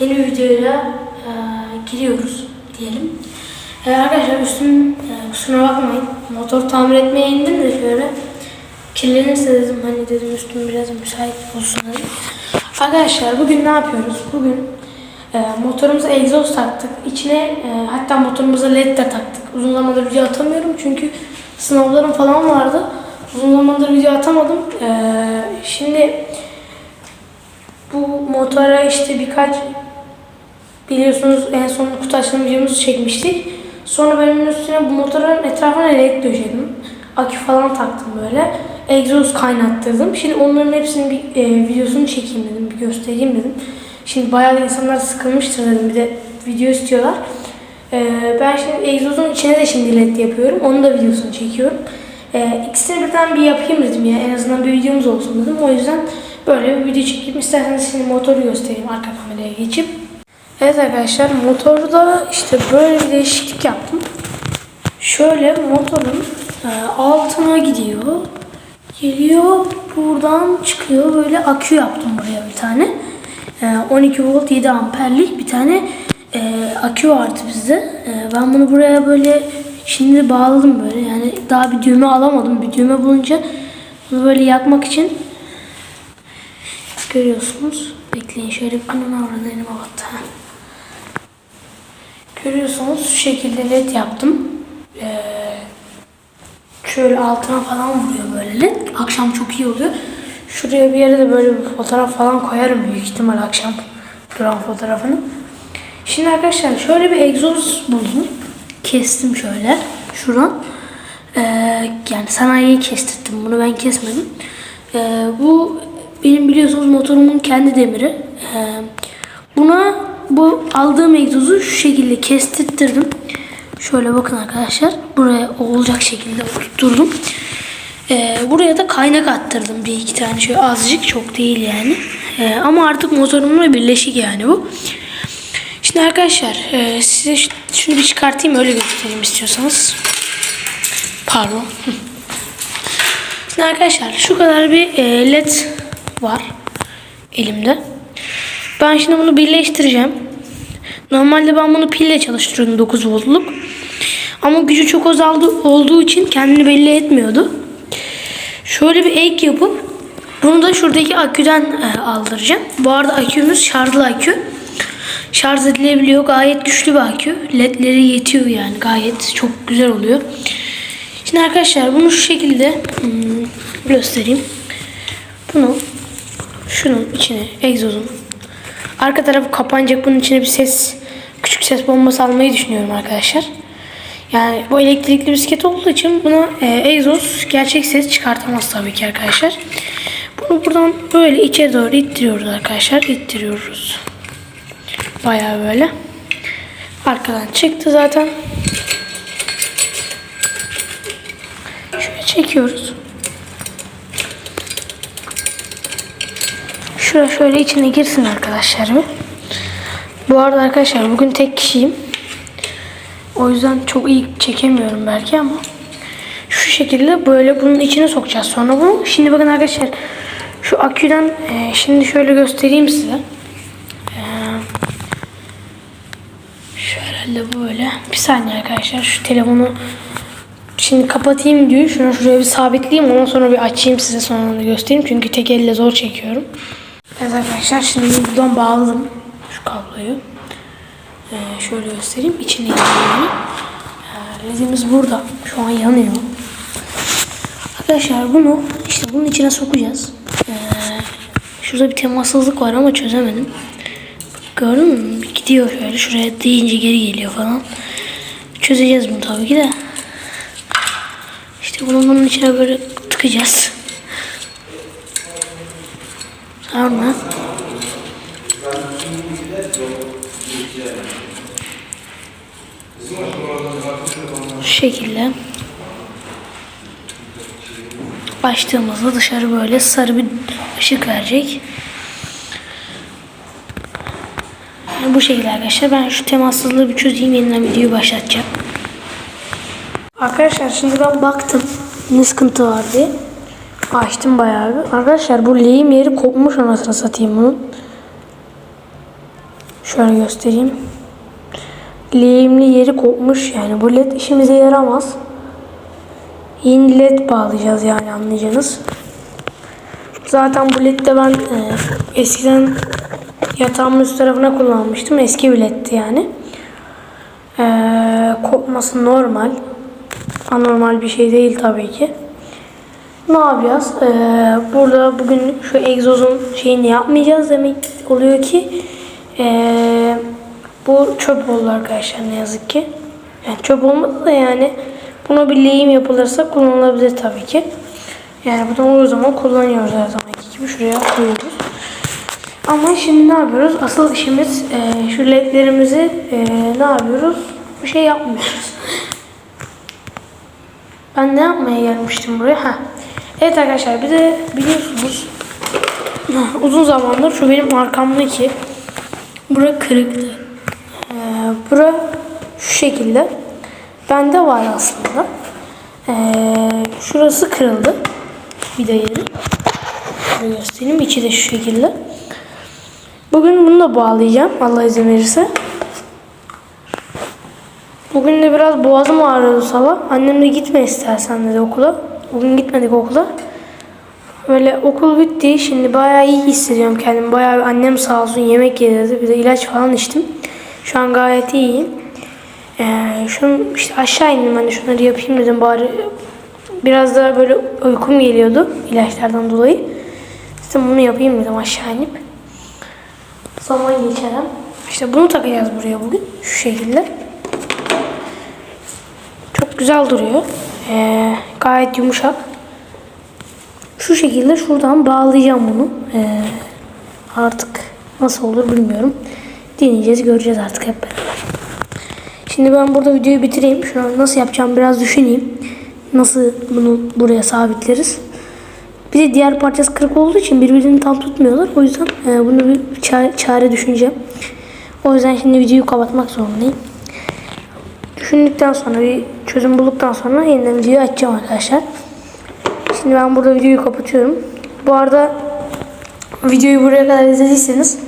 yeni videoyla e, giriyoruz diyelim. E, arkadaşlar üstüm e, kusura bakmayın. Motor tamir etmeye indim de şöyle. Kirlenirse dedim hani dedim üstüm biraz müsait olsun dedim. Arkadaşlar bugün ne yapıyoruz? Bugün e, motorumuza egzoz taktık. İçine e, hatta motorumuza led de taktık. Uzun zamandır video atamıyorum çünkü sınavlarım falan vardı. Uzun zamandır video atamadım. E, şimdi bu motora işte birkaç biliyorsunuz en son kutu açılım videomuzu çekmiştik. Sonra ben onun üstüne bu motorun etrafına led döşedim. Akü falan taktım böyle. Egzoz kaynattırdım. Şimdi onların hepsinin bir e, videosunu çekeyim dedim. Bir göstereyim dedim. Şimdi bayağı insanlar sıkılmıştır dedim. Bir de video istiyorlar. E, ben şimdi egzozun içine de şimdi led yapıyorum. Onun da videosunu çekiyorum. E, ikisini birden bir yapayım dedim ya. En azından bir videomuz olsun dedim. O yüzden böyle bir video çekeyim. İsterseniz şimdi motoru göstereyim arka kameraya geçip. Evet arkadaşlar motorda işte böyle bir değişiklik yaptım. Şöyle motorun e, altına gidiyor. Geliyor buradan çıkıyor. Böyle akü yaptım buraya bir tane. E, 12 volt 7 amperlik bir tane e, akü vardı bizde. E, ben bunu buraya böyle şimdi bağladım böyle. Yani daha bir düğme alamadım. Bir düğme bulunca bunu böyle yakmak için görüyorsunuz. Bekleyin şöyle anana avradı elime battı. ha. Görüyorsunuz şu şekilde led yaptım. Ee, şöyle altına falan vuruyor böyle led. Akşam çok iyi oluyor. Şuraya bir yere de böyle bir fotoğraf falan koyarım büyük ihtimal akşam duran fotoğrafını. Şimdi arkadaşlar şöyle bir egzoz buldum. Kestim şöyle şuradan. Ee, yani sanayiye kestirdim bunu ben kesmedim. Ee, bu benim biliyorsunuz motorumun kendi demiri. Ee, buna bu aldığım egzozu şu şekilde kestirttirdim. Şöyle bakın arkadaşlar. Buraya olacak şekilde oturtturdum. Ee, buraya da kaynak attırdım bir iki tane şöyle azıcık çok değil yani. Ee, ama artık motorumla birleşik yani bu. Şimdi arkadaşlar e, size şunu bir çıkartayım öyle göstereyim istiyorsanız. Pardon. Şimdi arkadaşlar şu kadar bir e, led var elimde. Ben şimdi bunu birleştireceğim. Normalde ben bunu pille çalıştırıyordum 9 voltluk. Ama gücü çok azaldı olduğu için kendini belli etmiyordu. Şöyle bir ek yapıp bunu da şuradaki aküden e, aldıracağım. Bu arada akümüz şarjlı akü. Şarj edilebiliyor. Gayet güçlü bir akü. Ledleri yetiyor yani. Gayet çok güzel oluyor. Şimdi arkadaşlar bunu şu şekilde hmm, göstereyim. Bunu şunun içine egzozun arka tarafı kapanacak. Bunun içine bir ses küçük ses bombası almayı düşünüyorum arkadaşlar. Yani bu elektrikli bisiklet olduğu için buna e, egzoz gerçek ses çıkartamaz tabii ki arkadaşlar. Bunu buradan böyle içe doğru ittiriyoruz arkadaşlar. İttiriyoruz. Bayağı böyle. Arkadan çıktı zaten. Şöyle çekiyoruz. Şuraya şöyle içine girsin arkadaşlar. Bu arada arkadaşlar bugün tek kişiyim. O yüzden çok iyi çekemiyorum belki ama şu şekilde böyle bunun içine sokacağız sonra bunu. Şimdi bakın arkadaşlar şu aküden e, şimdi şöyle göstereyim size. E, şöyle böyle. Bir saniye arkadaşlar şu telefonu şimdi kapatayım diyor. Şunu şuraya bir sabitleyeyim ondan sonra bir açayım size sonra göstereyim. Çünkü tek elle zor çekiyorum. Evet arkadaşlar şimdi buradan bağladım şu kabloyu. Ee, şöyle göstereyim. İçine yanıyor. Ee, ledimiz burada. Şu an yanıyor. Arkadaşlar bunu işte bunun içine sokacağız. Ee, şurada bir temassızlık var ama çözemedim. Gördün mü? Gidiyor şöyle. Şuraya deyince geri geliyor falan. Çözeceğiz bunu tabii ki de. İşte bunu bunun içine böyle tıkacağız. Sonra şu şekilde açtığımızda dışarı böyle sarı bir ışık verecek. Yani bu şekilde arkadaşlar. Ben şu temassızlığı bir çözeyim. Yeniden videoyu başlatacağım. Arkadaşlar şimdi ben baktım ne sıkıntı var diye. Açtım bayağı bir. Arkadaşlar bu lehim yeri kopmuş anasını satayım bunun. Şöyle göstereyim. Lehimli yeri kopmuş yani bu led işimize yaramaz. Yeni led bağlayacağız yani anlayacağınız. Zaten bu ledde ben e, eskiden yatağımın üst tarafına kullanmıştım. Eski bir leddi yani. E, kopması normal. Anormal bir şey değil tabii ki. Ne yapacağız? E, burada bugün şu egzozun şeyini yapmayacağız demek oluyor ki e, bu çöp oldu arkadaşlar ne yazık ki. Yani çöp olmadı da yani buna bir lehim yapılırsa kullanılabilir tabii ki. Yani bunu o zaman kullanıyoruz her zamanki gibi şuraya koyuyoruz. Ama şimdi ne yapıyoruz? Asıl işimiz e, şu ledlerimizi e, ne yapıyoruz? Bir şey yapmıyoruz. Ben ne yapmaya gelmiştim buraya? Ha. Evet arkadaşlar bir de biliyorsunuz uzun zamandır şu benim arkamdaki bura kırıktı. Ee, bura şu şekilde. Bende var aslında. Ee, şurası kırıldı. Bir de yeri. Şöyle göstereyim. İçi de şu şekilde. Bugün bunu da bağlayacağım. Allah izin verirse. Bugün de biraz boğazım ağrıyordu sabah. Annem de gitme istersen dedi okula. Bugün gitmedik okula. Böyle okul bitti. Şimdi bayağı iyi hissediyorum kendimi. Bayağı annem sağ olsun yemek yedirdi. Bir de ilaç falan içtim. Şu an gayet iyiyim. Ee, şunu işte aşağı indim hani şunları yapayım dedim bari biraz daha böyle uykum geliyordu ilaçlardan dolayı. İşte bunu yapayım dedim aşağı inip. Zaman geçelim. İşte bunu takacağız buraya bugün. Şu şekilde. Çok güzel duruyor. Ee, gayet yumuşak. Şu şekilde şuradan bağlayacağım bunu. Ee, artık nasıl olur bilmiyorum. Deneyeceğiz, göreceğiz artık hep beraber. Şimdi ben burada videoyu bitireyim. Şunu nasıl yapacağım biraz düşüneyim. Nasıl bunu buraya sabitleriz. Bir de diğer parçası kırık olduğu için birbirini tam tutmuyorlar. O yüzden e, bunu bir çare düşüneceğim. O yüzden şimdi videoyu kapatmak zorundayım. Düşündükten sonra bir çözüm bulduktan sonra yeniden videoyu açacağım arkadaşlar. Şimdi ben burada videoyu kapatıyorum. Bu arada videoyu buraya kadar izlediyseniz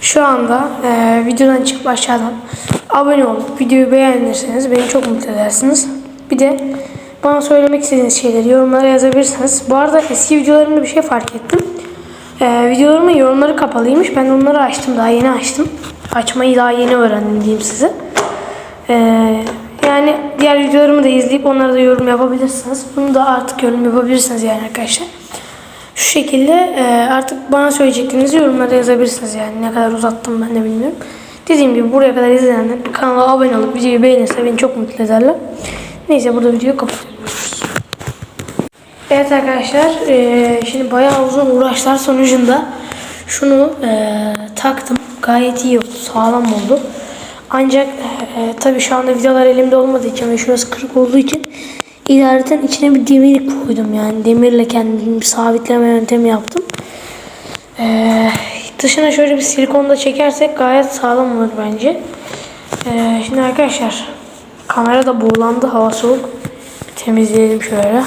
şu anda e, videodan çıkıp aşağıdan abone olup videoyu beğenirseniz beni çok mutlu edersiniz. Bir de bana söylemek istediğiniz şeyleri yorumlara yazabilirsiniz. Bu arada eski videolarımda bir şey fark ettim. E, videolarımın yorumları kapalıymış. Ben onları açtım. Daha yeni açtım. Açmayı daha yeni öğrendim diyeyim size. E, yani diğer videolarımı da izleyip onlara da yorum yapabilirsiniz. Bunu da artık yorum yapabilirsiniz yani arkadaşlar. Şu şekilde e, artık bana söyleyeceklerinizi yorumlara yazabilirsiniz yani ne kadar uzattım ben de bilmiyorum. Dediğim gibi buraya kadar izleyenler kanala abone olup videoyu beğenirse beni çok mutlu ederler. Neyse burada videoyu kapatıyoruz. Evet arkadaşlar e, şimdi bayağı uzun uğraşlar sonucunda şunu e, taktım. Gayet iyi oldu. Sağlam oldu. Ancak e, tabi şu anda vidalar elimde olmadığı için ve şurası kırık olduğu için idareten içine bir demir koydum yani demirle kendimi sabitleme yöntemi yaptım. E, dışına şöyle bir silikon da çekersek gayet sağlam olur bence. E, şimdi arkadaşlar kamera da buğulandı hava soğuk. Temizleyelim şöyle.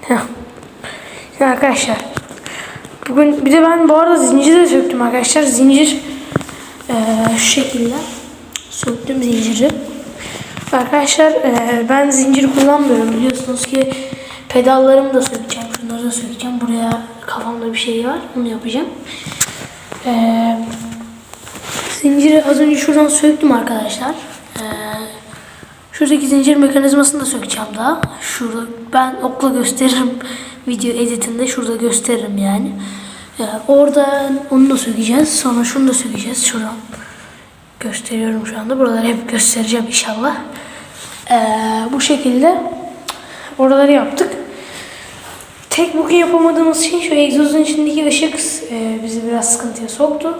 Heh. Şimdi arkadaşlar Bugün bir de ben bu arada zinciri de söktüm arkadaşlar. Zincir eee, şu şekilde söktüm zinciri. Arkadaşlar eee, ben zincir kullanmıyorum. Biliyorsunuz ki pedallarımı da sökeceğim. Şunları da sökeceğim. Buraya kafamda bir şey var. Onu yapacağım. Eee, zinciri az önce şuradan söktüm arkadaşlar. Eee, şuradaki zincir mekanizmasını da sökeceğim daha. Şurada ben okla gösteririm video editinde şurada gösteririm yani. Ee, orada onu da sökeceğiz. Sonra şunu da sökeceğiz. Şuradan gösteriyorum şu anda. Buraları hep göstereceğim inşallah. Ee, bu şekilde oraları yaptık. Tek bugün yapamadığımız şey şu egzozun içindeki ışık e, bizi biraz sıkıntıya soktu.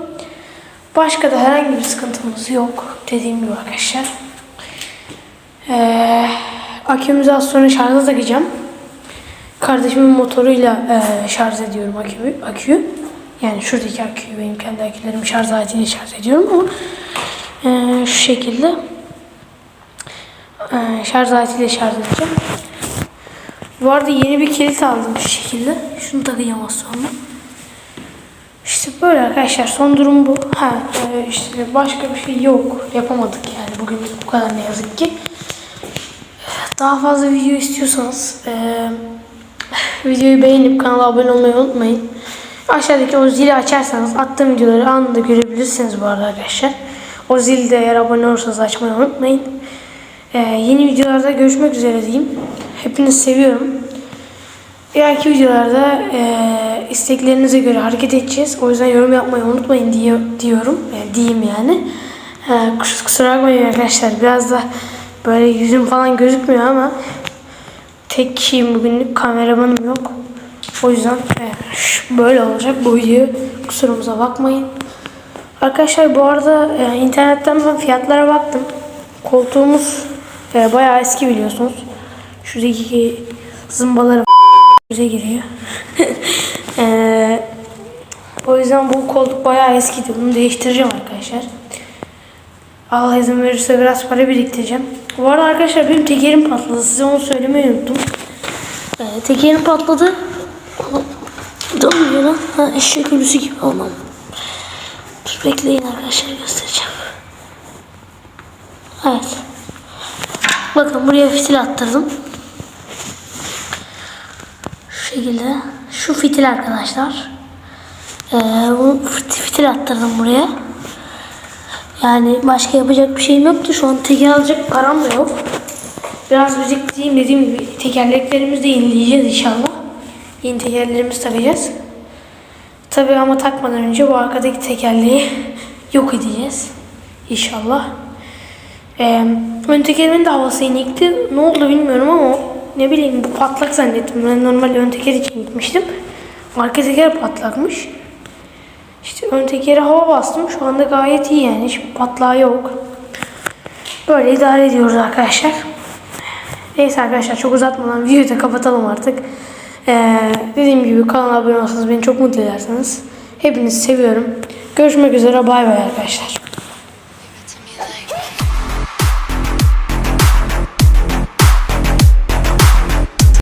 Başka da herhangi bir sıkıntımız yok. Dediğim gibi arkadaşlar. Ee, akümüzü az sonra şarja takacağım. Kardeşimin motoruyla e, şarj ediyorum aküyü, aküyü. Yani şuradaki aküyü benim kendi akülerimi şarj aletiyle şarj ediyorum ama e, şu şekilde e, şarj aletiyle şarj edeceğim. Bu arada yeni bir kilit aldım şu şekilde. Şunu takacağım az sonra. İşte böyle arkadaşlar son durum bu. Ha e, işte başka bir şey yok. Yapamadık yani bugün bu kadar ne yazık ki. Daha fazla video istiyorsanız e, videoyu beğenip kanala abone olmayı unutmayın. Aşağıdaki o zili açarsanız attığım videoları anında görebilirsiniz bu arada arkadaşlar. O zili de eğer abone olursanız açmayı unutmayın. E, yeni videolarda görüşmek üzere diyeyim. Hepinizi seviyorum. İleriki videolarda e, isteklerinize göre hareket edeceğiz. O yüzden yorum yapmayı unutmayın diye, diyorum. Yani diyeyim yani. E, kus- kusura bakmayın arkadaşlar. Biraz da böyle yüzüm falan gözükmüyor ama tek kişiyim bugünlük. Kameramanım yok. O yüzden e, şu- böyle olacak bu video. Kusurumuza bakmayın. Arkadaşlar bu arada e, internetten ben fiyatlara baktım. Koltuğumuz e, bayağı eski biliyorsunuz. Şuradaki zımbaları bize giriyor. Eee, o yüzden bu koltuk bayağı eskidi. Bunu değiştireceğim arkadaşlar. Allah izin verirse biraz para biriktireceğim. Bu arada arkadaşlar benim tekerim patladı. Size onu söylemeyi unuttum. Eee tekerim patladı. Dönmüyor lan. Ha, eşek ölüsü gibi olmam. Bekleyin arkadaşlar göstereceğim. Evet. Bakın buraya fitil attırdım. Şu şekilde. Şu fitil arkadaşlar. Ee, bu fit- fitil attırdım buraya. Yani başka yapacak bir şeyim yoktu. Şu an teker alacak param da yok. Biraz biriktireyim dediğim gibi tekerleklerimizi de yenileyeceğiz inşallah. Yeni tekerlerimizi takacağız. Tabii ama takmadan önce bu arkadaki tekerleği yok edeceğiz. İnşallah. Ee, ön tekerimin de havası inikti. Ne oldu bilmiyorum ama ne bileyim bu patlak zannettim. Ben normal ön teker için gitmiştim. Arka teker patlakmış. İşte ön tekeri hava bastım. Şu anda gayet iyi yani. Hiç patlağı yok. Böyle idare ediyoruz arkadaşlar. Neyse arkadaşlar çok uzatmadan videoyu da kapatalım artık. Ee, dediğim gibi kanala abone olsanız beni çok mutlu edersiniz. Hepinizi seviyorum. Görüşmek üzere bay bay arkadaşlar.